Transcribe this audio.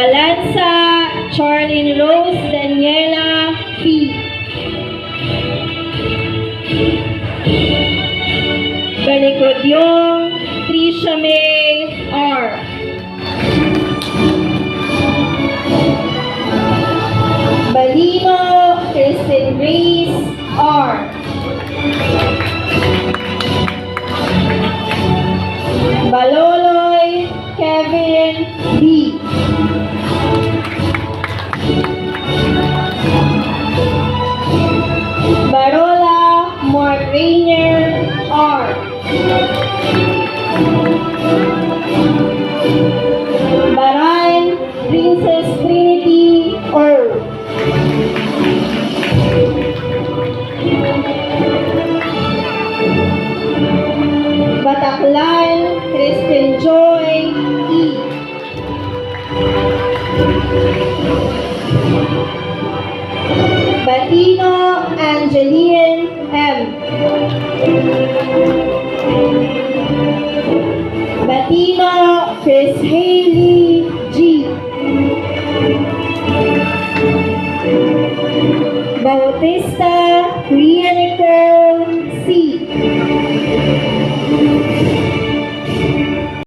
Balanza, Charlene Rose, Daniela P. Balikod yung Trisha May R. Balino, Kristen Grace, R. Baloloy, Kevin, B. Bataklan Kristen Joy E. Batino Angeline M. Batino Chris Haley G. Bautista Rhea